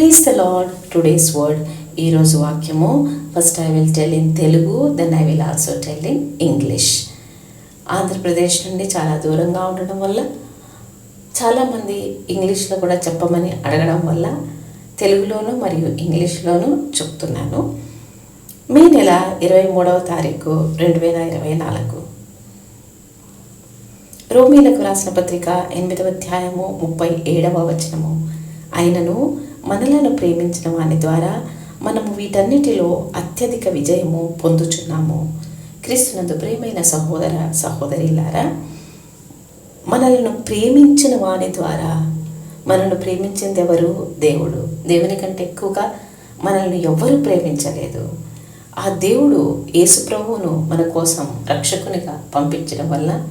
Praise the lord today's word ఈరోజు వాక్యము. First I will tell in Telugu then I will also tell in English Andhra Pradesh నుండి చాలా దూరంగా ఉండడం వల్ల చాలామంది ఇంగ్లీష్లో కూడా చెప్పమని అడగడం వల్ల తెలుగులోను మరియు ఇంగ్లీష్లోనూ చెప్తున్నాను. మే నెల ఇరవై మూడవ తారీఖు రెండు వేల ఇరవై నాలుగు. రోమీలకు రాసిన పత్రిక ఎనిమిదవ అధ్యాయము ముప్పై ఏడవ వచనము. అయినను మనలను ప్రేమించిన వాని ద్వారా మనము వీటన్నిటిలో అత్యధిక విజయము పొందుచున్నాము. క్రీస్తునందు ప్రేమైన సహోదర సహోదరిలారా మనలను ప్రేమించిన వాని ద్వారా మనల్ని ప్రేమించింది ఎవరు దేవుడు. దేవుని కంటే ఎక్కువగా మనల్ని ఎవ్వరూ ప్రేమించలేదు. ఆ దేవుడు యేసుప్రభువును మన కోసం రక్షకునిగా పంపించడం వల్ల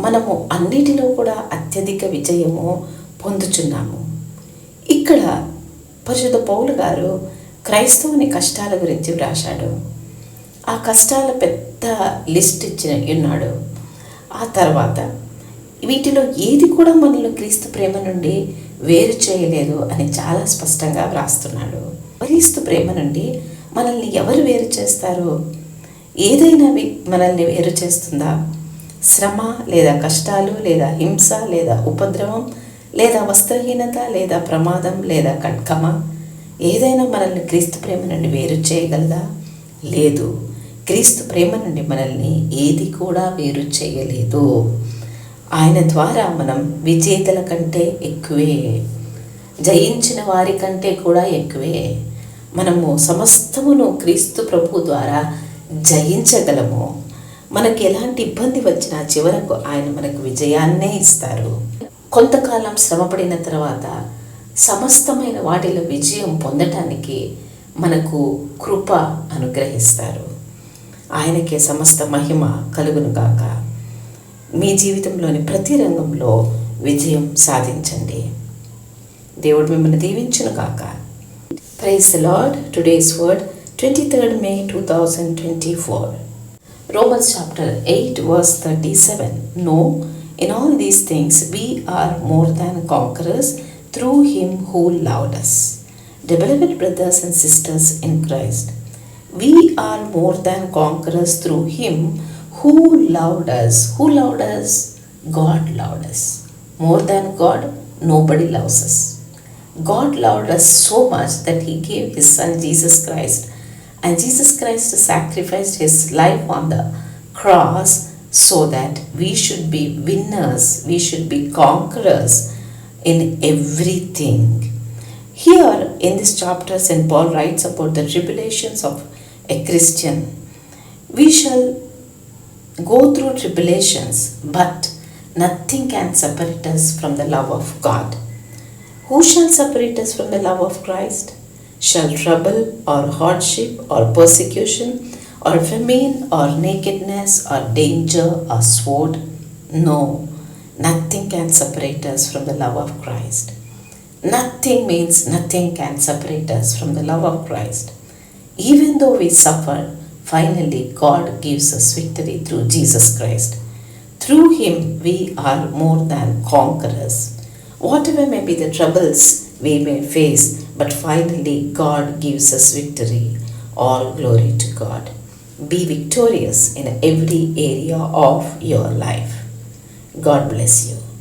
మనము అన్నిటిలో కూడా అత్యధిక విజయము పొందుచున్నాము. ఇక్కడ పరిశుద్ధ పౌలు గారు క్రైస్తవుని కష్టాల గురించి వ్రాశాడు. ఆ కష్టాల పెద్ద లిస్ట్ ఇచ్చిన ఉన్నాడు. ఆ తర్వాత వీటిలో ఏది కూడా మనల్ని క్రీస్తు ప్రేమ నుండి వేరు చేయలేదు అని చాలా స్పష్టంగా వ్రాస్తున్నాడు. క్రీస్తు ప్రేమ నుండి మనల్ని ఎవరు వేరు చేస్తారు? ఏదైనా మనల్ని వేరు చేస్తుందా? శ్రమ లేదా కష్టాలు లేదా హింస లేదా ఉపద్రవం లేదా వస్త్రహీనత లేదా ప్రమాదం లేదా కట్కమ ఏదైనా మనల్ని క్రీస్తు ప్రేమ నుండి వేరు చేయగలదా? లేదు. క్రీస్తు ప్రేమ నుండి మనల్ని ఏది కూడా వేరు చేయలేదు. ఆయన ద్వారా మనం విజేతల కంటే ఎక్కువే జయించిన వారి కంటే కూడా ఎక్కువే. మనము సమస్తమును క్రీస్తు ప్రభు ద్వారా జయించగలము. మనకి ఎలాంటి ఇబ్బంది వచ్చినా చివరకు ఆయన మనకు విజయాన్నే ఇస్తారు. కొంతకాలం శ్రమపడిన తర్వాత సమస్తమైన వాటిలో విజయం పొందటానికి మనకు కృప అనుగ్రహిస్తారు. ఆయనకే సమస్త మహిమ కలుగును గాక. మీ జీవితంలోని ప్రతి రంగంలో విజయం సాధించండి. దేవుడు మిమ్మల్ని దీవించును గాక. Praise lord today's word twenty third May two thousand twenty four Romans chapter eight verse thirty seven no in all these things we are more than conquerors through him who loved us. Dear beloved brothers and sisters in Christ, we are more than conquerors through him who loved us. Who loved us? God loved us. More than God, nobody loves us. God loved us so much that He gave His Son Jesus Christ, and Jesus Christ sacrificed His life on the cross so that we should be winners, we should be conquerors in everything. Here in this chapter, St. Paul writes about the tribulations of a Christian. We shall go through tribulations, but nothing can separate us from the love of God. Who shall separate us from the love of Christ? Shall trouble or hardship or persecution or famine or nakedness or danger or sword? No, nothing can separate us from the love of Christ. Nothing means nothing can separate us from the love of Christ. Even though we suffer, finally God gives us victory through Jesus Christ. Through Him, we are more than conquerors. Whatever may be the troubles we may face, but finally God gives us victory. All glory to God. Be victorious in every area of your life. God bless you.